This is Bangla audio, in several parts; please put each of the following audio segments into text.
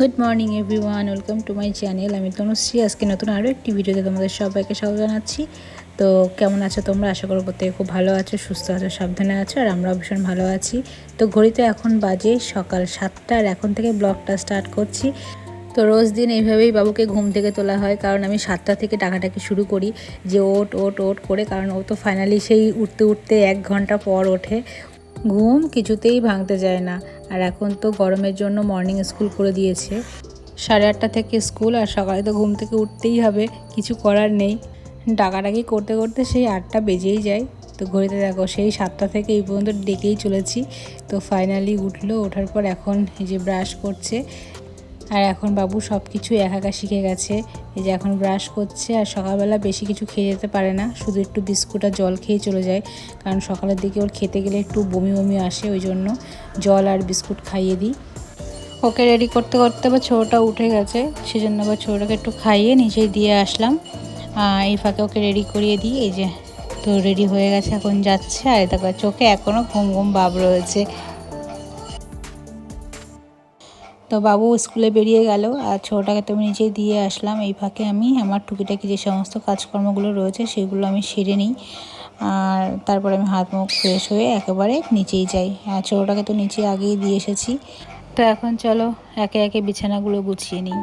Good morning everyone welcome to my channel আমি তনুশ্রী। আজকে নতুন আরও একটি ভিডিওতে তোমাদের সবাইকে স্বাগত জানাচ্ছি। তো কেমন আছো তোমরা? আশা করো প্রত্যেকে খুব ভালো আছো, সুস্থ আছো, সাবধানে আছো, আর আমরাও ভীষণ ভালো আছি। তো ঘড়িতে এখন বাজে সকাল সাতটা, আর এখন থেকে ব্লগটা স্টার্ট করছি। তো রোজ দিন এইভাবেই বাবুকে ঘুম থেকে তোলা হয়, কারণ আমি সাতটা থেকে ডাকাটাকি শুরু করি, যে ওট ওট ওট করে, কারণ ও তো ফাইনালি সেই উঠতে উঠতে এক ঘণ্টা পর ওঠে। ঘুম কিছুতেই ভাঙতে যায় না। আর এখন তো গরমের জন্য মর্নিং স্কুল করে দিয়েছে। সাড়ে আটটা থেকে স্কুল আর সকালে তো ঘুম থেকে উঠতেই হবে, কিছু করার নেই। ডাকাডাকি করতে করতে সেই আটটা বেজেই যায়। তো ঘড়িতে দেখো সেই সাতটা থেকে এই পর্যন্ত ডেকেই চলেছি। তো ফাইনালি উঠল, ওঠার পর এখন এই যে ব্রাশ করছে আর এখন বাবু সব কিছু একা একা শিখে গেছে। এই যে এখন ব্রাশ করছে আর সকালবেলা বেশি কিছু খেয়ে যেতে পারে না, শুধু একটু বিস্কুট আর জল খেয়ে চলে যায়। কারণ সকালের দিকে ওর খেতে গেলে একটু বমি বমি আসে, ওই জন্য জল আর বিস্কুট খাইয়ে দিই। ওকে রেডি করতে করতে আবার ছোটোটা উঠে গেছে, সেজন্য আবার ছোটোটাকে একটু খাইয়ে নিজেই দিয়ে আসলাম। এই ফাঁকে ওকে রেডি করিয়ে দিই, এই যে তো রেডি হয়ে গেছে, এখন যাচ্ছে। আর তারপর চোখে এখনও ঘুম ঘুম ভাব রয়েছে। তো বাবু স্কুলে বেরিয়ে গেল আর ছোটাকে তো আমি নিজেই দিয়ে আসলাম। এই ফাঁকে আমি আমার টুকিটাকি যে সমস্ত কাজকর্মগুলো রয়েছে সেগুলো আমি সেরে নিই। আর তারপরে আমি হাত মুখ ফ্রেশ হয়ে একেবারে নিচেই যাই। আর ছোটোটাকে তো নিচে আগেই দিয়ে এসেছি। তো এখন চলো একে একে বিছানাগুলো গুছিয়ে নিই।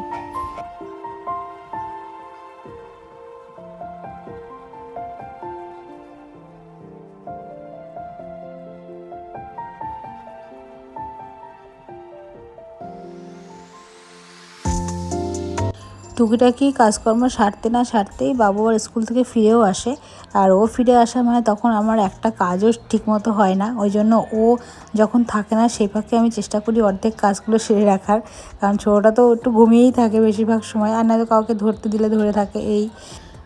টুকিটাকি কাজকর্ম সারতে না সারতেই বাবু আর স্কুল থেকে ফিরেও আসে। আর ও ফিরে আসা মানে তখন আমার একটা কাজও ঠিকমতো হয় না। ওই জন্য ও যখন থাকে না সেই ফাঁকে আমি চেষ্টা করি অর্ধেক কাজগুলো সেরে রাখার। কারণ ছোটোটা তো একটু ঘুমিয়েই থাকে বেশিরভাগ সময়। আর নয়তো কাউকে ধরতে দিলে ধরে থাকে এই।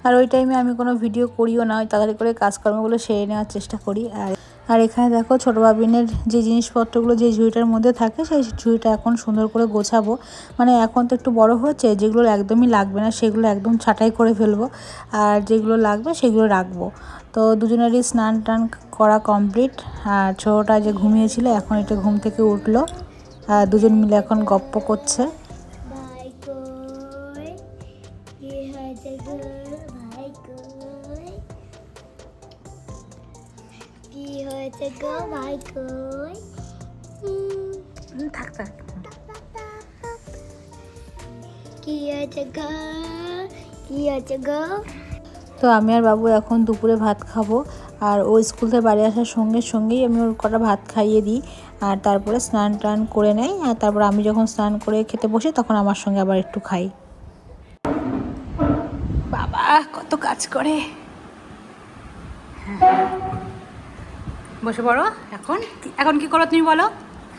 আর ওই টাইমে আমি কোনো ভিডিও করিও না। তাড়াতাড়ি করে কাজকর্মগুলো সেরে নেওয়ার চেষ্টা করি। আর আর এখানে দেখো ছোটো বাবিনের যে জিনিসপত্রগুলো, যে ঝুড়িটার মধ্যে থাকে, সেই ঝুড়িটা এখন সুন্দর করে গোছাবো। মানে এখন তো একটু বড় হচ্ছে যেগুলো একদমই লাগবে না, সেগুলো একদম ছাঁটাই করে ফেলব। আর যেগুলো লাগবে, সেগুলো রাখব। তো দুজনেরই স্নান টান করা কমপ্লিট। আর ছোটোটা যে ঘুমিয়েছিল, এখন এটা ঘুম থেকে উঠল। দুজন মিলে এখন গপ্প করছে। ভাই কই? উম, থাক থাক। কি হয়েছে গো? কি হয়েছে গো? তো আমি আর বাবু এখন দুপুরে ভাত খাব আর ও স্কুল থেকে বাড়ি আসার সঙ্গে সঙ্গেই আমি ওর কটা ভাত খাইয়ে দিই আর তারপরে স্নান টান করে নেয় আর তারপর আমি যখন স্নান করে খেতে বসি তখন আমার সঙ্গে আবার একটু খাই। বাবা কত কাজ করে। বসে পড়ো এখন এখন কি করো তুমি বলো?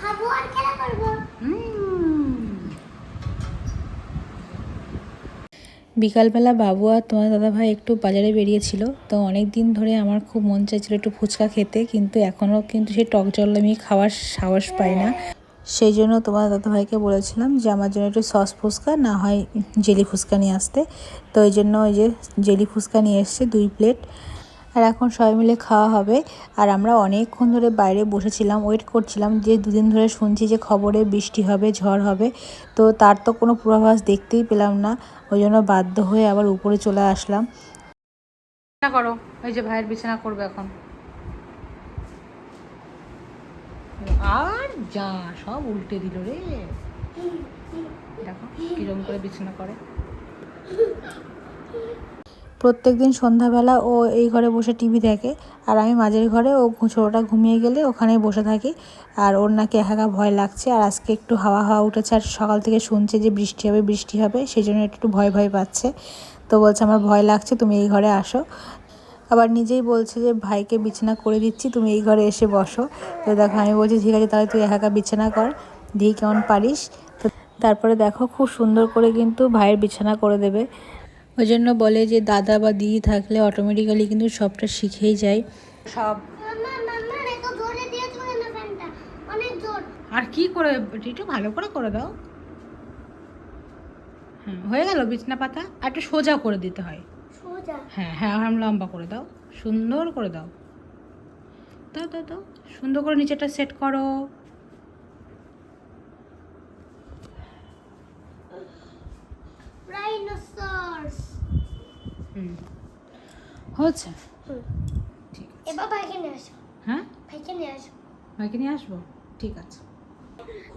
খাব আর খেলা করব। বিকালবেলা বাবু আর তোমার দাদাভাই একটু বাজারে বেরিয়েছিল তো অনেক দিন ধরে আমার খুব মন চাইছিল একটু ফুচকা খেতে কিন্তু এখনও কিন্তু সেই টক জল আমি খাওয়ার সাহস পাই না। সেই জন্য তোমার দাদাভাইকে বলেছিলাম যে আমার জন্য একটু সস ফুচকা না হয় জেলি ফুচকা নিয়ে আসতে। তো এই জন্য ওই যে জেলি ফুচকা নিয়ে এসছে দুই প্লেট। আর এখন সবাই মিলে খাওয়া হবে। আর আমরা অনেকক্ষণ ধরে বাইরে বসেছিলাম ওয়েট করছিলাম যে দুদিন ধরে শুনছি যে খবরে বৃষ্টি হবে, ঝড় হবে। তো তার তো কোনো পূর্বাভাস দেখতেই পেলাম না, ওই জন্য বাধ্য হয়ে আবার উপরে চলে আসলাম। করো, ওই যে ভাইয়ের বিছানা করবে এখন। আর যা, সব উল্টে দিল রে। দেখো কিরম করে বিছানা করে। প্রত্যেক দিন সন্ধ্যাবেলা ও এই ঘরে বসে টিভি দেখে। আর আমি মাঝের ঘরে ও ছোটোটা ঘুমিয়ে গেলে ওখানেই বসে থাকি। আর ওর নাকি একা ভয় লাগছে। আর আজকে একটু হাওয়া হাওয়া উঠেছে। আর সকাল থেকে শুনছে যে বৃষ্টি হবে বৃষ্টি হবে সেই জন্য একটু ভয় ভয় পাচ্ছে। তো বলছে, আমার ভয় লাগছে, তুমি এই ঘরে আসো। আবার নিজেই বলছে যে, ভাইকে বিছানা করে দিচ্ছি, তুমি এই ঘরে এসে বসো। তো দেখো, আমি বলছি, ঠিক আছে, তাহলে তুই একা বিছানা কর, দিয়ে কেমন পারিস? তো তারপরে দেখো, খুব সুন্দর করে কিন্তু ভাইয়ের বিছানা করে দেবে। ওই জন্য বলে যে দাদা বা দিদি থাকলে অটোমেটিক্যালি কিন্তু সবটা শিখেই যায়। সব। আর কি করে একটু ভালো করে করে দাও। হ্যাঁ হয়ে গেল বিছনা পাতা? আর একটু সোজা করে দিতে হয়। হ্যাঁ হ্যাঁ আম লম্বা করে দাও। সুন্দর করে দাও। দাও দাও দাও। সুন্দর করে নিচেটা সেট করো। হুম। হচ্ছে। ঠিক এবার ভাইকে নিয়ে আসো। হ্যাঁ? ভাইকে নিয়ে আসো। ভাইকে নিয়ে আসব? ঠিক আছে।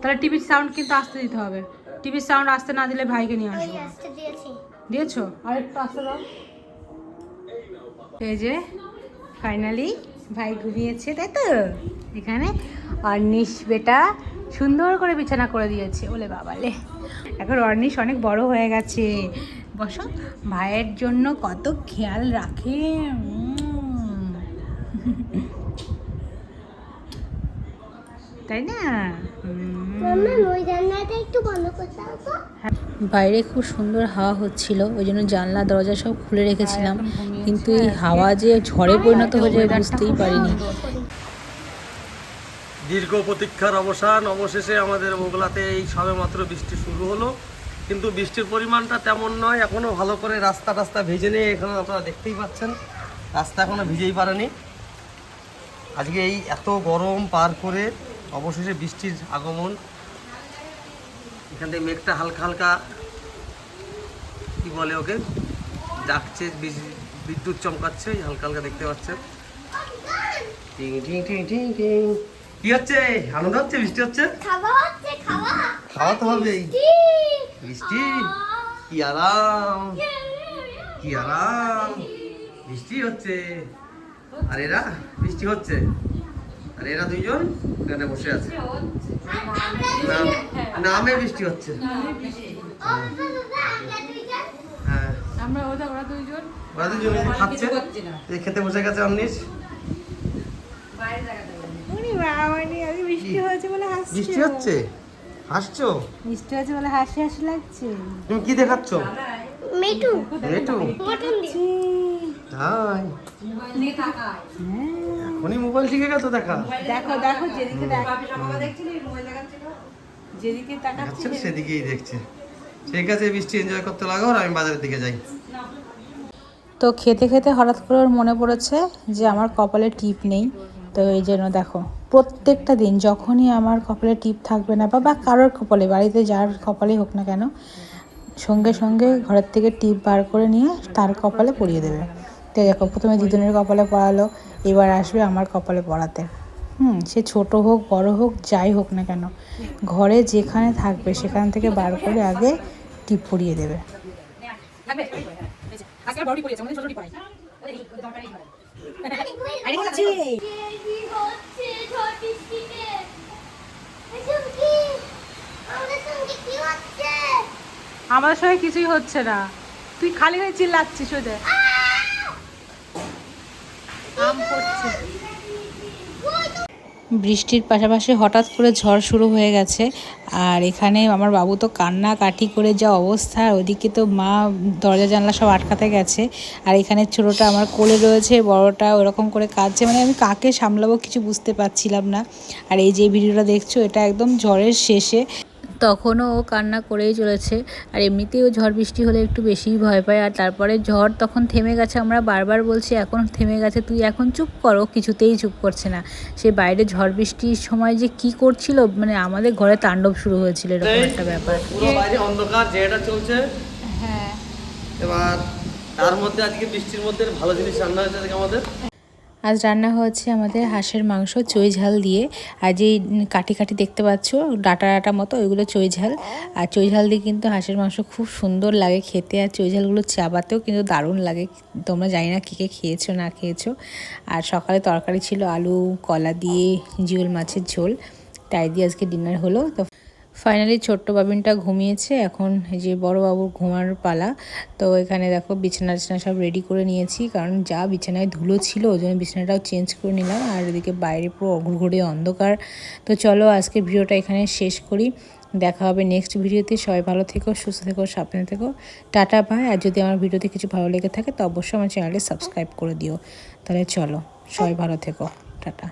তাহলে টিভির সাউন্ড কিন্তু আসতে দিতে হবে। টিভির সাউন্ড আসতে না দিলে ভাইকে নিয়ে আসব। দিয়েছ। আর একটু আসতে দাও। এই যে ফাইনালি ভাই ঘুমিয়েছে তাই তো? এখানে অর্নিশ বেটা সুন্দর করে বিছানা করে দিয়েছে। ওলে বাবালে। এখন অর্নিশ অনেক বড় হয়ে গেছে। বসো। ভাইয়ের জন্য কত খেয়াল রাখে তাই না? উম। মাম্মা ওই জানলাটা একটু বন্ধ করতে দাও তো। বাইরে খুব সুন্দর হাওয়া হচ্ছিল ওই জন্য জানলা দরজা সব খুলে রেখেছিলাম। কিন্তু এই হাওয়া যে ঝড়ে পরিণত হয়ে যায় বুঝতেই পারিনি। দীর্ঘ প্রতীক্ষার অবসান অবশেষে আমাদের মোগলাতে এই সবে মাত্র বৃষ্টি শুরু হলো। কিন্তু বৃষ্টির পরিমাণটা তেমন নয় এখনও ভালো করে রাস্তা টাস্তা ভেজে নেই এখানে আপনারা দেখতেই পাচ্ছেন। রাস্তা এখনও ভিজেই পারেনি। আজকে এই এত গরম পার করে অবশেষে বৃষ্টির আগমন। এখান থেকে মেঘটা হালকা হালকা কি বলে ওকে ডাকছে বিদ্যুৎ চমকাচ্ছে হালকা হালকা দেখতে পাচ্ছেন টিং টিং টিং টিং টিং। কি হচ্ছে? আনন্দ হচ্ছে? বৃষ্টি হচ্ছে? খাওয়া তো হবেই। বৃষ্টি কি আরাম কি আরাম বৃষ্টি হচ্ছে। আর এরা বৃষ্টি হচ্ছে। আর এরা দুইজন এখানে বসে আছে। নামে বৃষ্টি হচ্ছে। হ্যাঁ। ওরা দুইজন। দুজন খাচ্ছে। খেতে বসে গেছে অমনিশ। বৃষ্টি হয়েছে বলে হাসছে। বৃষ্টি হচ্ছে? হাসছো? বৃষ্টি হয়েছে বলে হাসি হাসি লাগছে। তুমি কি দেখাচ্ছ? মেটু দিয়ে তাই? এখনই মোবাইল শিখে গেছো দেখা? দেখো দেখো যেদিকে দেখ যেদিকে তাকাচ্ছে আচ্ছা সেদিকেই দেখছে। ঠিক আছে বৃষ্টি এনজয় করতে লাগো আর আমি বাজারের দিকে যাই। তো খেতে খেতে হঠাৎ করে ওর মনে পড়েছে যে আমার কপালে টিপ নেই। তো এই জন্য দেখো, প্রত্যেকটা দিন যখনই আমার কপালে টিপ থাকবে না বা বা কারোর কপালে, বাড়িতে যার কপালেই হোক না কেন, সঙ্গে সঙ্গে ঘরের থেকে টিপ বার করে নিয়ে তার কপালে পরিয়ে দেবে। তো দেখো, প্রথমে দিদুনের কপালে পড়ালো, এবার আসবে আমার কপালে পড়াতে। হুম, সে ছোট হোক, বড় হোক, যাই হোক না কেন, ঘরে যেখানে থাকবে সেখান থেকে বার করে আগে টিপ পরিয়ে দেবে। আমাদের সঙ্গে কিছুই হচ্ছে না। তুই খালি হয়ে চিল্লাচ্ছিস ওদের আম পড়ছে। বৃষ্টির পাশাপাশি হঠাৎ করে ঝড় শুরু হয়ে গেছে। আর এখানে আমার বাবু তো কান্না কাটি করে যা অবস্থা ওদিকে তো মা দরজা, জানলা সব আটকাতে গেছে। আর এখানে ছোটোটা আমার কোলে রয়েছে, বড়টা ওরকম করে কাঁদছে। মানে আমি কাকে সামলাবো কিছু বুঝতে পারছিলাম না। আর এই যে ভিডিওটা দেখছ, এটা একদম ঝড়ের শেষে। তখনও ও কান্না করেই চলেছে। আর এমনিতেও ঝড় বৃষ্টি হলে একটু বেশিই ভয় পায়। আর তারপরে ঝড় তখন থেমে গেছে আমরা বারবার বলছি এখন থেমে গেছে তুই এখন চুপ করো। কিছুতেই চুপ করছে না। সে বাইরে ঝড় বৃষ্টির সময় যে কি করছিল মানে আমাদের ঘরে তাণ্ডব শুরু হয়েছিল এরকম একটা ব্যাপার। পুরো বাইরে অন্ধকার যেটা চলছে। হ্যাঁ। এবার তার মধ্যে আজকে বৃষ্টির মধ্যে ভালো জিনিস রান্না হয়েছে আজকে আমাদের। আজ রান্না হচ্ছে আমাদের হাঁসের মাংস, চই ঝাল দিয়ে। আর যেই কাটি কাটি দেখতে পাচ্ছ, ডাটা ডাটা মতো, ওইগুলো চই ঝাল। আর চই ঝাল দিয়ে কিন্তু হাঁসের মাংস খুব সুন্দর লাগে খেতে। আর চই ঝালগুলো চাবাতেও কিন্তু দারুণ লাগে। তোমরা জানি না কে কে খেয়েছো, না খেয়েছো। আর সকালে তরকারি ছিল আলু, কলা দিয়ে, জিওল মাছের ঝোল। তাই দিয়ে আজকে ডিনার হলো। তো ফাইনালি ছোট্ট বাবিনটা ঘুমিয়েছে। এখন যে বড় বাবুর ঘুমার পালা, তো এখানে দেখো বিছানা টিছানা সব রেডি করে নিয়েছি, কারণ যা বিছানায় ধুলো ছিল, ওই জন্য বিছানাটাও চেঞ্জ করে নিলাম, আর এদিকে বাইরে পুরো অঘুরঘুরে অন্ধকার। তো চলো আজকে ভিডিওটা এখানে শেষ করি। দেখা হবে নেক্সট ভিডিওতে। সবাই ভালো থেকো, সুস্থ থেকো, সাবধানে থেকো। টাটা বাই আর যদি আমার ভিডিওতে কিছু ভালো লেগে থাকে, তো অবশ্যই আমার চ্যানেলটি সাবস্ক্রাইব করে দিও। তাহলে চলো, সবাই ভালো থেকো। টাটা।